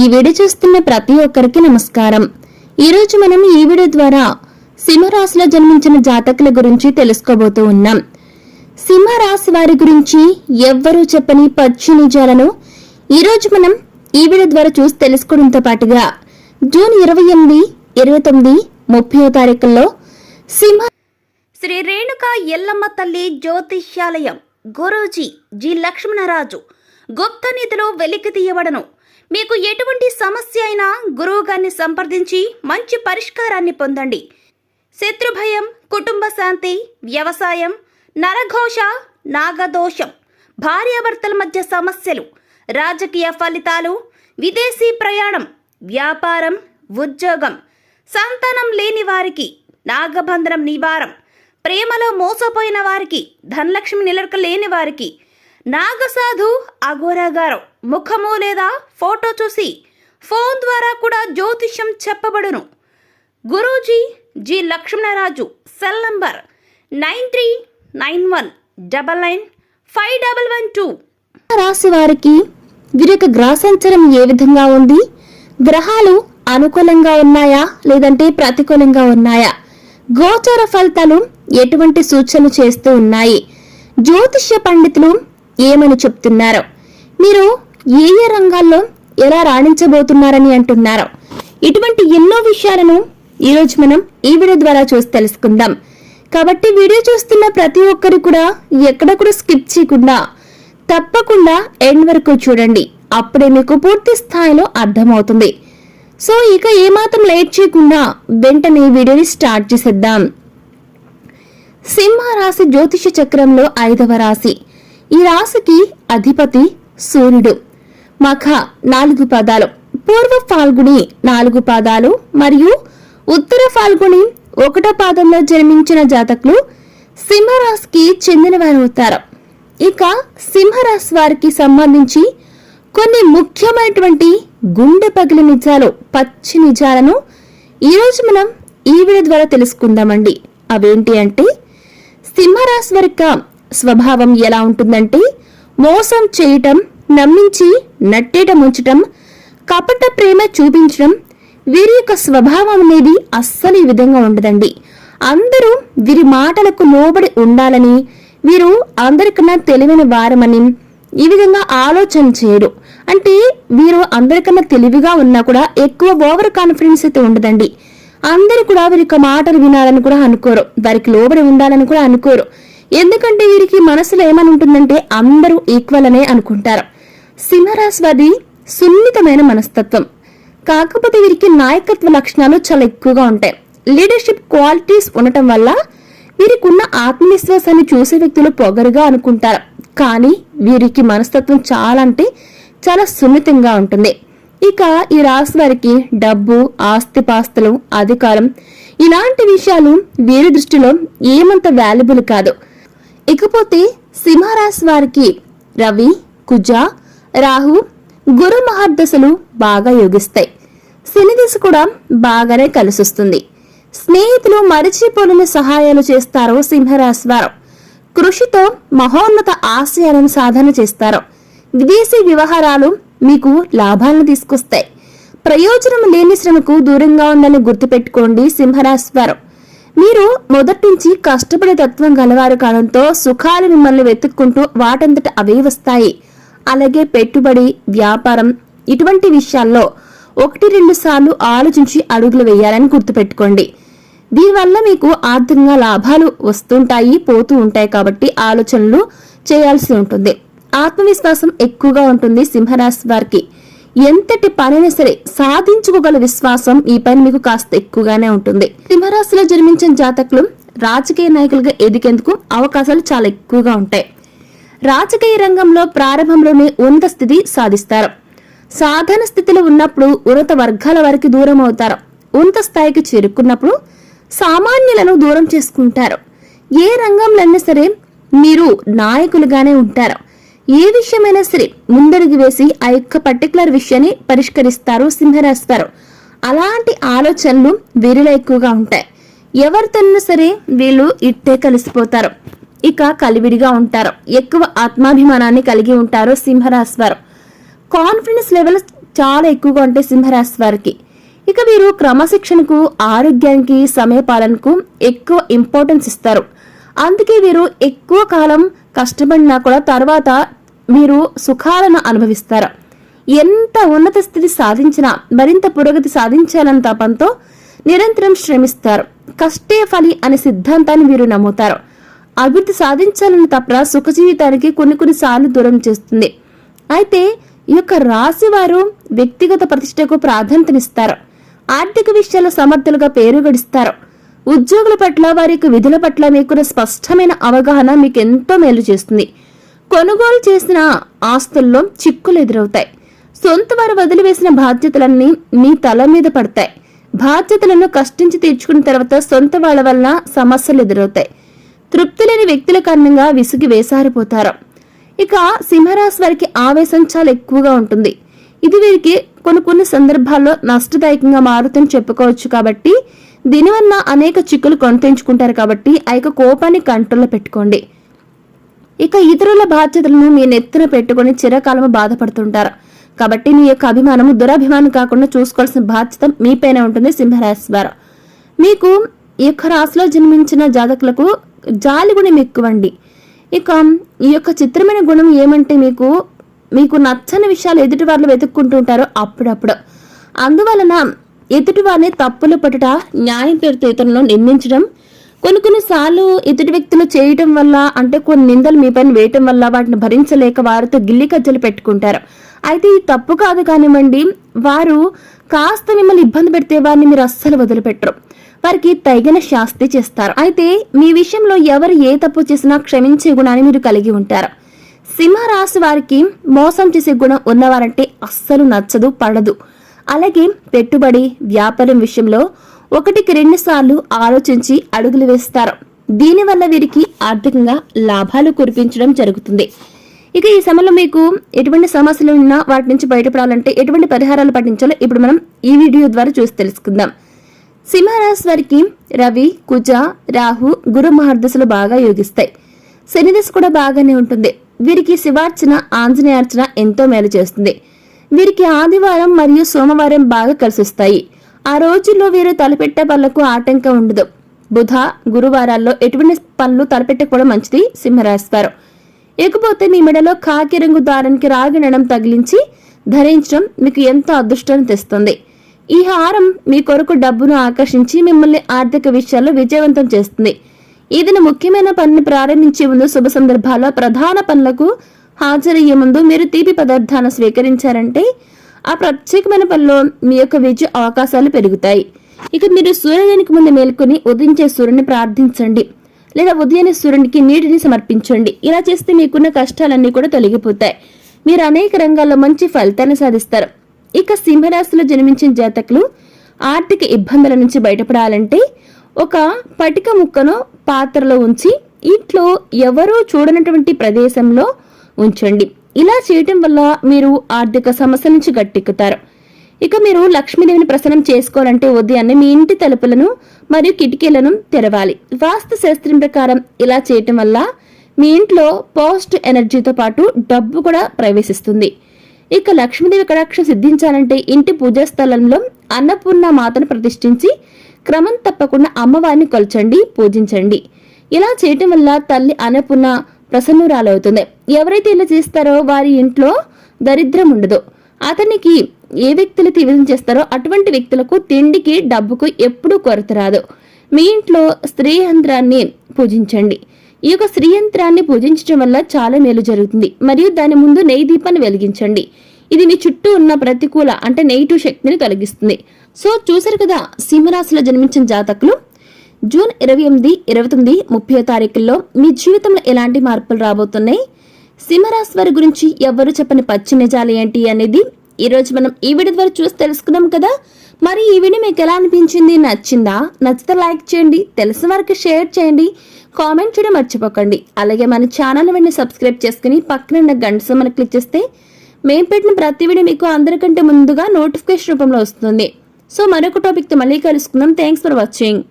ఈ వీడియో చూస్తున్న ప్రతి ఒక్కరికి నమస్కారం. ఈరోజు మనం ఈ వీడియో ద్వారా సింహరాశిలో జన్మించిన జాతకుల గురించి తెలుసుకోబోతూ ఉన్నాం. సింహరాశి వారి గురించి ఎవ్వరూ చెప్పని పచ్చి నిజాలను ఈరోజు మనం ఈ వీడియో ద్వారా చూసి తెలుసుకోవడంతో పాటుగా జూన్ ఇరవై ఎనిమిది ఇరవై తొమ్మిది ముప్పై తారీఖుల్లో సింహ శ్రీ రేణుక ఎల్లమ్మ తల్లి జ్యోతిష్యాలయం గురూజీ జి లక్ష్మణరాజు గుప్త నిధిలో వెలికి తీయబడను. మీకు ఎటువంటి సమస్య అయినా గురువుగారిని సంప్రదించి మంచి పరిష్కారాన్ని పొందండి. శత్రుభయం కుటుంబ శాంతి వ్యవసాయం నరఘోష నాగదోషం భార్యాభర్తల మధ్య సమస్యలు రాజకీయ ఫలితాలు విదేశీ ప్రయాణం వ్యాపారం ఉద్యోగం సంతానం లేని వారికి నాగబంధనం నివారం ప్రేమలో మోసపోయిన వారికి ధనలక్ష్మి నిలక లేని వారికి నాగసాధు అఘోరాగారం ముఖము లేదా ఫోటో చూసి ఫోన్ ద్వారా కూడా జ్యోతిష్యం చెప్పబడును. Guruji G Lakshmanaraju cell number nine three nine one double nine five double one two. రాశి వారికి వీరి యొక్క గ్రహ సంచారం ఏ విధంగా ఉంది? గ్రహాలు అనుకూలంగా ఉన్నాయా? లేదంటే ప్రతికూలంగా ఉన్నాయా? గోచర ఫలితాలు ఎటువంటి సూచనలు చేస్తూ ఉన్నాయి? జ్యోతిష్య పండితులు ఏమని చెప్తున్నారు. మీరు ఏ ఏ రంగాల్లో ఎలా రాణించబోతున్నారని అంటున్నారు. ఇటువంటి ఎన్నో విషయాలను ఈరోజు మనం ఈ వీడియో ద్వారా చూసి తెలుసుకుందాం. కాబట్టి వీడియో చూస్తున్న ప్రతి ఒక్కరు కూడా ఎక్కడ కూడా స్కిప్ చేయకుండా తప్పకుండా ఎండ్ వరకు చూడండి. అప్పుడే మీకు పూర్తి స్థాయిలో అర్థమవుతుంది. సో ఇక ఏమాత్రం లేట్ చేయకుండా వెంటనే వీడియోని స్టార్ట్ చేసేద్దాం. సింహ రాశి జ్యోతిష చక్రంలో ఐదవ రాశి. ఈ రాశికి అధిపతి సూర్యుడు. మఖ నాలుగు పాదాలు. పూర్వ ఫాల్గుని నాలుగు పాదాలు మరియు ఉత్తర ఫాల్గుని ఒకటో పాదంలో జన్మించిన జాతకులు సింహరాశికి చెందినవారు అవుతారు. ఇక సింహరాశి వారికి సంబంధించి కొన్ని ముఖ్యమైనటువంటి గుండె పగిలి నిజాలు పచ్చి నిజాలను ఈరోజు మనం ఈ వీడియో ద్వారా తెలుసుకుందామండి. అవేంటి అంటే సింహరాశి వారి స్వభావం ఎలా ఉంటుందంటే మోసం చేయటం నమ్మించి నట్టేట ముంచటం కపట ప్రేమ చూపించడం వీరి యొక్క స్వభావం అనేది అస్సలు ఈ విధంగా ఉండదండి. అందరూ వీరి మాటలకు లోబడి ఉండాలని వీరు అందరికన్నా తెలివైన వారమని ఈ విధంగా ఆలోచన చేయరు. అంటే వీరు అందరికన్నా తెలివిగా ఉన్నా కూడా ఎక్కువ ఓవర్ కాన్ఫిడెన్స్ అయితే ఉండదండి. అందరూ కూడా వీరి యొక్క మాటలు వినాలని కూడా అనుకోరు. వారికి లోబడి ఉండాలని కూడా అనుకోరు. ఎందుకంటే వీరికి మనసులో ఏమని ఉంటుందంటే అందరూ ఈక్వల్ అనే అనుకుంటారు. సింహరాశి వారి సున్నితమైన మనస్తత్వం. కాకపోతే వీరికి నాయకత్వ లక్షణాలు చాలా ఎక్కువగా ఉంటాయి. లీడర్షిప్ క్వాలిటీస్ ఉండటం వల్ల వీరికి ఉన్న ఆత్మవిశ్వాసాన్ని చూసే వ్యక్తులు పొగరుగా అనుకుంటారు. కానీ వీరికి మనస్తత్వం చాలా అంటే చాలా సున్నితంగా ఉంటుంది. ఇక ఈ రాశి వారికి డబ్బు ఆస్తిపాస్తులు అధికారం ఇలాంటి విషయాలు వీరి దృష్టిలో ఏమంత వాల్యుబుల్ కాదు. ఇకపోతే సింహరాశి వారికి రవి కుజ రాహు గురు మహర్దశలు బాగా యోగిస్తాయి. శని దిశ కూడా బాగానే కలిసొస్తుంది. స్నేహితులు మరిచిపోలేని సహాయాలు చేస్తారు సింహరాశి వారు. కృషితో మహోన్నత ఆశయాలను సాధన చేస్తారు. విదేశీ వ్యవహారాలు మీకు లాభాలను తీసుకొస్తాయి. ప్రయోజనం లేని శ్రమకు దూరంగా ఉందని గుర్తుపెట్టుకోండి సింహరాశి వారు. మీరు మొదటి నుంచి కష్టపడే తత్వం గలవారు కావడంతో సుఖాలు మిమ్మల్ని వెతుక్కుంటూ వాటంతట అవే వస్తాయి. అలాగే పెట్టుబడి వ్యాపారం ఇటువంటి విషయాల్లో ఒకటి రెండు సార్లు ఆలోచించి అడుగులు వేయాలని గుర్తుపెట్టుకోండి. దీనివల్ల మీకు ఆర్థికంగా లాభాలు వస్తుంటాయి పోతూ ఉంటాయి కాబట్టి ఆలోచనలు చేయాల్సి ఉంటుంది. ఆత్మవిశ్వాసం ఎక్కువగా ఉంటుంది సింహరాశి వారికి. ఎంతటి పనైనా సరే సాధించుకోగల విశ్వాసం ఈ పని మీకు కాస్త ఎక్కువగానే ఉంటుంది. సింహరాశిలో జన్మించిన జాతకులు రాజకీయ నాయకులుగా ఎదిగేందుకు అవకాశాలు చాలా ఎక్కువగా ఉంటాయి. రాజకీయ రంగంలో ప్రారంభంలోనే ఉన్నత స్థితి సాధిస్తారు. సాధారణ స్థితిలో ఉన్నప్పుడు ఉన్నత వర్గాల వారికి దూరం అవుతారు. ఉన్నత స్థాయికి చేరుకున్నప్పుడు సామాన్యులను దూరం చేసుకుంటారు. ఏ రంగంలోనైనా సరే మీరు నాయకులుగానే ఉంటారు. ఏ విషయమైనా సరే ముందడుగు వేసి ఆ యొక్క పర్టికులర్ విషయాన్ని పరిష్కరిస్తారు సింహరాశివారు అలాంటి ఆలోచనలు వీరిలో ఎక్కువగా ఉంటాయి. ఎవరితోనైనా సరే వీళ్ళు ఇట్టే కలిసిపోతారు. ఇక కలివిడిగా ఉంటారు. ఎక్కువ ఆత్మాభిమానాన్ని కలిగి ఉంటారు సింహరాశివారు. కాన్ఫిడెన్స్ లెవెల్ చాలా ఎక్కువగా ఉంటాయి సింహరాశి వారికి ఇక వీరు క్రమశిక్షణకు ఆరోగ్యానికి సమయపాలనకు ఎక్కువ ఇంపార్టెన్స్ ఇస్తారు. అందుకే వీరు ఎక్కువ కాలం కష్టపడినా కూడా తర్వాత మీరు సుఖాలను అనుభవిస్తారు? ఎంత ఉన్నత స్థితి సాధించినా మరింత పురోగతి సాధించాలన్న తపంతో నిరంతరం శ్రమిస్తారు. కష్టే ఫలి అనే సిద్ధాంతాన్ని వీరు నమ్ముతారు. అభివృద్ధి సాధించాలని తప్ప సుఖ జీవితానికి కొన్ని కొన్నిసార్లు దూరం చేస్తుంది. అయితే ఈ యొక్క రాశి వారు వ్యక్తిగత ప్రతిష్టకు ప్రాధాన్యతనిస్తారు. ఆర్థిక విషయాల్లో సమర్థులుగా పేరు గడిస్తారు. ఉద్యోగుల పట్ల వారి యొక్క విధుల పట్ల మీకున్న స్పష్టమైన అవగాహన మీకు ఎంతో మేలు చేస్తుంది. కొనుగోలు చేసిన ఆస్తుల్లో చిక్కులు ఎదురవుతాయి. సొంత వారు వదిలివేసిన బాధ్యతలన్నీ మీ తల మీద పడతాయి. బాధ్యతలను కష్టించి తీర్చుకున్న తర్వాత సొంత వాళ్ళ వలన సమస్యలు ఎదురవుతాయి. తృప్తి లేని వ్యక్తుల కారణంగా విసిగి వేసారిపోతారు. ఇక సింహరాశి వారికి ఆవేశం చాలా ఎక్కువగా ఉంటుంది. ఇది వీరికి కొన్ని కొన్ని సందర్భాల్లో నష్టదాయకంగా మారుతుందని చెప్పుకోవచ్చు కాబట్టి దీనివల్ల అనేక చిక్కులు కొని తెంచుకుంటారు కాబట్టి ఆ యొక్క కోపాన్ని కంట్రోల్లో పెట్టుకోండి. ఇక ఇతరుల బాధ్యతలను మీ నెత్తిన పెట్టుకుని చిరకాలము బాధపడుతుంటారు. కాబట్టి మీ యొక్క అభిమానము దురభిమానం కాకుండా చూసుకోవాల్సిన బాధ్యత మీపైనే ఉంటుంది సింహరాశి వారు. మీకు ఈ యొక్క రాశిలో జన్మించిన జాతకులకు జాలి గుణం ఎక్కువండి. ఇక ఈ యొక్క చిత్రమైన గుణం ఏమంటే మీకు మీకు నచ్చని విషయాలు ఎదుటి వాళ్ళు వెతుక్కుంటూ ఉంటారు అప్పుడప్పుడు. అందువలన ఎదుటి వారిని తప్పులు పట్టుట న్యాయం పేరుతో ఇతరులను నిందించడం కొన్ని కొన్నిసార్లు ఎదుటి వ్యక్తులు చేయటం వల్ల అంటే కొన్ని నిందలు మీ పైన వేయటం వల్ల వాటిని భరించలేక వారితో గిల్లి కజ్జలు పెట్టుకుంటారు. అయితే ఇది తప్పు కాదు కానివ్వండి వారు కాస్త మిమ్మల్ని ఇబ్బంది పెడితే వారిని మీరు అస్సలు వదిలిపెట్టరు. వారికి తగిన శాస్తి చేస్తారు. అయితే మీ విషయంలో ఎవరు ఏ తప్పు చేసినా క్షమించే గుణాన్ని మీరు కలిగి ఉంటారు. సింహరాశి వారికి మోసం చేసే గుణం ఉన్నవారంటే అస్సలు నచ్చదు పడదు. అలాగే పెట్టుబడి వ్యాపారం విషయంలో ఒకటికి రెండు సార్లు ఆలోచించి అడుగులు వేస్తారు. దీనివల్ల వీరికి ఆర్థికంగా లాభాలు కురిపించడం జరుగుతుంది. ఇక ఈ సమయంలో మీకు ఎటువంటి సమస్యలు ఉన్నా వాటి నుంచి బయటపడాలంటే ఎటువంటి పరిహారాలు పాటించాలో ఇప్పుడు మనం ఈ వీడియో ద్వారా చూసి తెలుసుకుందాం. సింహరాశి వారికి రవి కుజ రాహు గురు మహర్దశలు బాగా యోగిస్తాయి. శనిదశ కూడా బాగానే ఉంటుంది. వీరికి శివార్చన ఆంజనేయార్చన ఎంతో మేలు చేస్తుంది. వీరికి ఆదివారం మరియు సోమవారం బాగా కలిసిస్తాయి ఆ రోజుల్లో వీరు తలపెట్టే పనులకు ఆటంకం ఉండదు. బుధ గురువారాల్లో ఎటువంటి పనులు తలపెట్టకపోవడం మంచిది సింహరాశి వారు ఇకపోతే మీ మెడలో కాకి రంగు దారానికి రాగి నడం తగిలించి ధరించడం మీకు ఎంతో అదృష్టాన్ని తెస్తుంది. ఈ హారం మీ కొరకు డబ్బును ఆకర్షించి మిమ్మల్ని ఆర్థిక విషయాల్లో విజయవంతం చేస్తుంది. ఏదైనా ముఖ్యమైన పనిని ప్రారంభించే ముందు శుభ సందర్భాల్లో ప్రధాన పనులకు హాజరయ్యే ముందు మీరు తీపి పదార్థాన్ని స్వీకరించారంటే ఆ ప్రత్యేకమైన పనిలో మీ యొక్క విజయ అవకాశాలు పెరుగుతాయి. ఇక మీరు సూర్యోదయానికి ముందు మేల్కొని ఉదయించే సూర్యుని ప్రార్థించండి. లేదా ఉదయాన్నే సూర్యునికి నీటిని సమర్పించండి. ఇలా చేస్తే మీకున్న కష్టాలన్నీ కూడా తొలగిపోతాయి. మీరు అనేక రంగాల్లో మంచి ఫలితాన్ని సాధిస్తారు. ఇక సింహరాశిలో జన్మించిన జాతకులు ఆర్థిక ఇబ్బందుల నుంచి బయటపడాలంటే ఒక పటిక ముక్కను పాత్రలో ఉంచి ఇంట్లో ఎవరూ చూడనటువంటి ప్రదేశంలో ఉంచండి. ఇలా చేయటం వల్ల మీరు ఆర్థిక సమస్య నుంచి గట్టెక్కుతారు. ఇక మీరు లక్ష్మీదేవిని ప్రసన్నం చేసుకోవాలంటే ఉదయాన్నే మీ ఇంటి తలుపులను మరియు కిటికీలను తెరవాలి. వాస్తు శాస్త్రం ప్రకారం ఇలా చేయటం వల్ల మీ ఇంట్లో పాజిటివ్ ఎనర్జీతో పాటు డబ్బు కూడా ప్రవేశిస్తుంది. ఇక లక్ష్మీదేవి కటాక్షం సిద్ధించాలంటే ఇంటి పూజా స్థలంలో అన్నపూర్ణ మాతను ప్రతిష్ఠించి క్రమం తప్పకుండా అమ్మవారిని కొలచండి పూజించండి. ఇలా చేయటం వల్ల తల్లి అన్నపూర్ణ ప్రసన్నురాలవుతుంది. ఎవరైతే ఇలా చేస్తారో వారి ఇంట్లో దరిద్రం ఉండదు. అతనికి ఏ వ్యక్తులు తీవ్రం చేస్తారో అటువంటి వ్యక్తులకు తిండికి డబ్బుకు ఎప్పుడూ కొరత రాదు. మీ ఇంట్లో స్త్రీ యంత్రాన్ని పూజించండి. ఈ యొక్క స్త్రీ యంత్రాన్ని పూజించడం వల్ల చాలా మేలు జరుగుతుంది. మరియు దాని ముందు నెయ్యి దీపాన్ని వెలిగించండి. ఇది మీ చుట్టూ ఉన్న ప్రతికూల అంటే నెగిటివ్ శక్తిని తొలగిస్తుంది. సో చూసారు కదా సింహరాశిలో జన్మించిన జాతకులు జూన్ ఇరవై ఎనిమిది ఇరవై తొమ్మిది ముప్పై తారీఖుల్లో మీ జీవితంలో ఎలాంటి మార్పులు రాబోతున్నాయి? సింహరాశి వారి గురించి ఎవరు చెప్పని పచ్చి నిజాలు ఏంటి అనేది ఈ రోజు మనం ఈ వీడియో ద్వారా చూసి తెలుసుకున్నాం కదా? మరి ఈ వీడియో మీకు ఎలా అనిపించింది? నచ్చిందా? నచ్చితే లైక్ చేయండి తెలిసిన వారికి షేర్ చేయండి కామెంట్ చేయడం మర్చిపోకండి. అలాగే మన ఛానల్ వెంటనే సబ్స్క్రైబ్ చేసుకుని పక్కన ఉన్న గంట సమని క్లిక్ చేస్తే మేము పెట్టిన ప్రతి వీడియో మీకు అందరికంటే ముందుగా నోటిఫికేషన్ రూపంలో వస్తుంది. సో మరొక టాపిక్తో మళ్ళీ కలుసుకుందాం. Thanks for watching